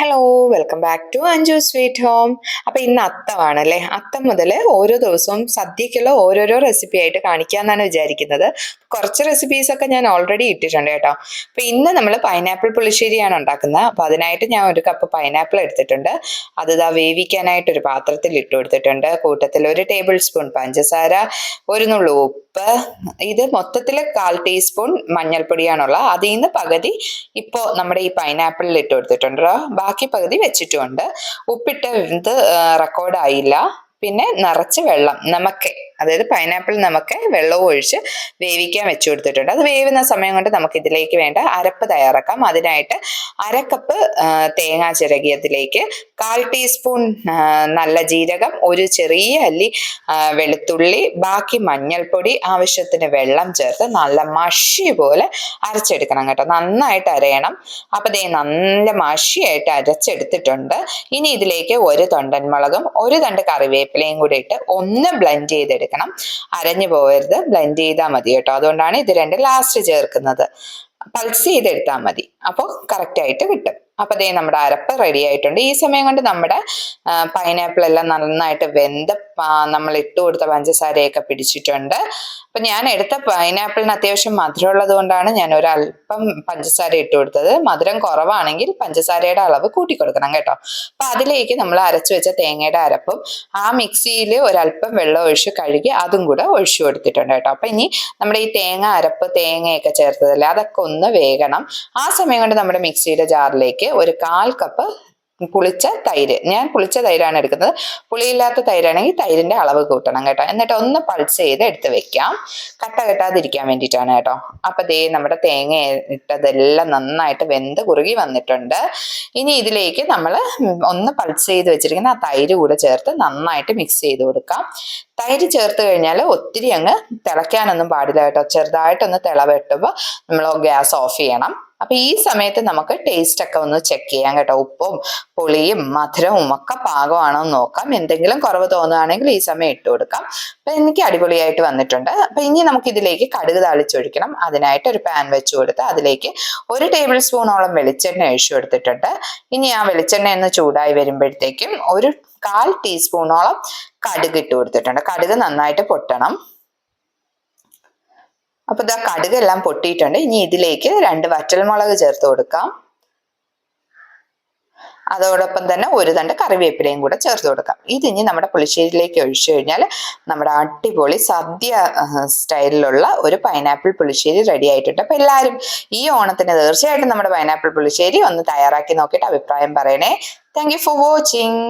Hello welcome back to Anju sweet home അപ്പൊ ഇന്ന് അത്തമാണ് അല്ലേ അത്തം മുതൽ ഓരോ ദിവസവും സദ്യക്കുള്ള ഓരോരോ റെസിപ്പി ആയിട്ട് കാണിക്കാന്നാണ് വിചാരിക്കുന്നത്. കുറച്ച് റെസിപ്പീസ് ഒക്കെ ഞാൻ ഓൾറെഡി ഇട്ടിട്ടുണ്ട് കേട്ടോ. അപ്പൊ ഇന്ന് നമ്മൾ പൈനാപ്പിൾ പുളിശ്ശേരിയാണ് ഉണ്ടാക്കുന്നത്. അപ്പൊ അതിനായിട്ട് ഞാൻ ഒരു കപ്പ് പൈനാപ്പിൾ എടുത്തിട്ടുണ്ട്. അത് ഇതാ വേവിക്കാനായിട്ട് ഒരു പാത്രത്തിൽ ഇട്ട് കൊടുത്തിട്ടുണ്ട്. കൂട്ടത്തിൽ ഒരു ടേബിൾ സ്പൂൺ പഞ്ചസാര ഒരു നുള്ളു ഉപ്പ്. ഇത് മൊത്തത്തിൽ കാൽ ടീസ്പൂൺ മഞ്ഞൾപ്പൊടിയാണുള്ള അതിൽ നിന്ന് പകുതി ഇപ്പോൾ നമ്മുടെ ഈ പൈനാപ്പിളിൽ ഇട്ട് കൊടുത്തിട്ടുണ്ട് ട്ടോ. ബാക്കി പകുതി വെച്ചിട്ടുമുണ്ട് ഉപ്പിട്ട് ഇത് റെക്കോർഡായില്ല പിന്നെ നിറച്ച് വെള്ളം നമക്ക് അതായത് പൈനാപ്പിൾ നമുക്ക് വെള്ളവും ഒഴിച്ച് വേവിക്കാൻ വെച്ചു കൊടുത്തിട്ടുണ്ട്. അത് വേവുന്ന സമയം കൊണ്ട് നമുക്ക് ഇതിലേക്ക് വേണ്ട അരപ്പ് തയ്യാറാക്കാം. അതിനായിട്ട് അരക്കപ്പ് തേങ്ങ ചിരകിയതിലേക്ക് കാൽ ടീസ്പൂൺ നല്ല ജീരകം ഒരു ചെറിയ അല്ലി വെളുത്തുള്ളി ബാക്കി മഞ്ഞൾപ്പൊടി ആവശ്യത്തിന് വെള്ളം ചേർത്ത് നല്ല മഷി പോലെ അരച്ചെടുക്കണം കേട്ടോ. നന്നായിട്ട് അരയണം. അപ്പൊ ദേ നല്ല മഷിയായിട്ട് അരച്ചെടുത്തിട്ടുണ്ട്. ഇനി ഇതിലേക്ക് ഒരു തൊണ്ടൻ മുളകും ഒരു തണ്ട് കറിവേപ്പിലയും കൂടി ഇട്ട് ഒന്ന് ബ്ലെൻഡ് ചെയ്തെടുക്കണം അരഞ്ഞു പോകരുത്. ബ്ലെൻഡ് ചെയ്താൽ മതി കേട്ടോ. അതുകൊണ്ടാണ് ഇത് രണ്ട് ലാസ്റ്റ് ചേർക്കുന്നത്. പൾസ് ചെയ്തെടുത്താൽ മതി. അപ്പോൾ കറക്റ്റ് ആയിട്ട് കിട്ടും. അപ്പൊ ദേ നമ്മുടെ അരപ്പ് റെഡി ആയിട്ടുണ്ട്. ഈ സമയം കൊണ്ട് നമ്മുടെ പൈനാപ്പിൾ എല്ലാം നന്നായിട്ട് വെന്ത നമ്മൾ ഇട്ട് കൊടുത്ത പഞ്ചസാരയൊക്കെ പിടിച്ചിട്ടുണ്ട്. അപ്പൊ ഞാൻ എടുത്ത പൈനാപ്പിളിന് അത്യാവശ്യം മധുരമുള്ളത് കൊണ്ടാണ് ഞാൻ ഒരല്പം പഞ്ചസാര ഇട്ട് കൊടുത്തത്. മധുരം കുറവാണെങ്കിൽ പഞ്ചസാരയുടെ അളവ് കൂട്ടി കൊടുക്കണം കേട്ടോ. അപ്പൊ അതിലേക്ക് നമ്മൾ അരച്ചു വെച്ച തേങ്ങയുടെ അരപ്പും ആ മിക്സിയിൽ ഒരല്പം വെള്ളം ഒഴിച്ച് കഴുകി അതും കൂടെ ഒഴിച്ചു കൊടുത്തിട്ടുണ്ട് കേട്ടോ. അപ്പൊ ഇനി നമ്മുടെ ഈ തേങ്ങ അരപ്പ് തേങ്ങയൊക്കെ ചേർത്തതല്ലേ അതൊക്കെ ഒന്ന് വേഗണം ആ സമയം കൊണ്ട് നമ്മുടെ മിക്സിയുടെ ജാറിലേക്ക് ഒരു കാൽ കപ്പ് പുളിച്ച തൈര്. ഞാൻ പുളിച്ച തൈരാണ് എടുക്കുന്നത്. പുളിയില്ലാത്ത തൈരാണെങ്കിൽ തൈരിന്റെ അളവ് കൂട്ടണം കേട്ടോ. എന്നിട്ട് ഒന്ന് പൾസ് ചെയ്ത് എടുത്ത് വെക്കാം. കട്ട കെട്ടാതിരിക്കാൻ വേണ്ടിയിട്ടാണ് കേട്ടോ. അപ്പൊ ദേ നമ്മുടെ തേങ്ങ ഇട്ടതെല്ലാം നന്നായിട്ട് വെന്ത് കുറുകി വന്നിട്ടുണ്ട്. ഇനി ഇതിലേക്ക് നമ്മൾ ഒന്ന് പൾസ് ചെയ്ത് വെച്ചിരിക്കുന്ന ആ തൈര് കൂടെ ചേർത്ത് നന്നായിട്ട് മിക്സ് ചെയ്ത് കൊടുക്കാം. തൈര് ചേർത്ത് കഴിഞ്ഞാൽ ഒത്തിരി അങ്ങ് തിളയ്ക്കാനൊന്നും പാടില്ല കേട്ടോ. ചെറുതായിട്ടൊന്ന് തിള വെട്ടുമ്പോൾ നമ്മൾ ഗ്യാസ് ഓഫ് ചെയ്യണം. അപ്പൊ ഈ സമയത്ത് നമുക്ക് ടേസ്റ്റ് ഒക്കെ ഒന്ന് ചെക്ക് ചെയ്യാം കേട്ടോ. ഉപ്പും പുളിയും മധുരവും ഒക്കെ പാകമാണോ എന്ന് നോക്കാം. എന്തെങ്കിലും കുറവ് തോന്നുകയാണെങ്കിൽ ഈ സമയം ഇട്ട് കൊടുക്കാം. അപ്പൊ എനിക്ക് അടിപൊളിയായിട്ട് വന്നിട്ടുണ്ട്. അപ്പൊ ഇനി നമുക്ക് ഇതിലേക്ക് കടുക് താളിച്ചൊഴിക്കണം. അതിനായിട്ട് ഒരു പാൻ വെച്ച് കൊടുത്ത് അതിലേക്ക് ഒരു ടേബിൾ സ്പൂണോളം വെളിച്ചെണ്ണ ഒഴിച്ചു കൊടുത്തിട്ടുണ്ട്. ഇനി ആ വെളിച്ചെണ്ണ ഒന്ന് ചൂടായി വരുമ്പോഴത്തേക്കും ഒരു കാൽ ടീസ്പൂണോളം കടുക് ഇട്ട് കൊടുത്തിട്ടുണ്ട്. കടുക് നന്നായിട്ട് പൊട്ടണം. അപ്പൊ ഇതാ കടുക് എല്ലാം പൊട്ടിയിട്ടുണ്ട്. ഇനി ഇതിലേക്ക് രണ്ട് വറ്റൽമുളക് ചേർത്ത് കൊടുക്കാം. അതോടൊപ്പം തന്നെ ഒരു തണ്ട് കറിവേപ്പിലയും കൂടെ ചേർത്ത് കൊടുക്കാം. ഇത് ഇനി നമ്മുടെ പുളിശ്ശേരിയിലേക്ക് ഒഴിച്ചു കഴിഞ്ഞാൽ നമ്മുടെ അടിപൊളി സദ്യ സ്റ്റൈലിലുള്ള ഒരു പൈനാപ്പിൾ പുളിശ്ശേരി റെഡി ആയിട്ടുണ്ട്. അപ്പൊ എല്ലാവരും ഈ ഓണത്തിന് തീർച്ചയായിട്ടും നമ്മുടെ പൈനാപ്പിൾ പുളിശ്ശേരി ഒന്ന് തയ്യാറാക്കി നോക്കിയിട്ട് അഭിപ്രായം പറയണേ. Thank for watching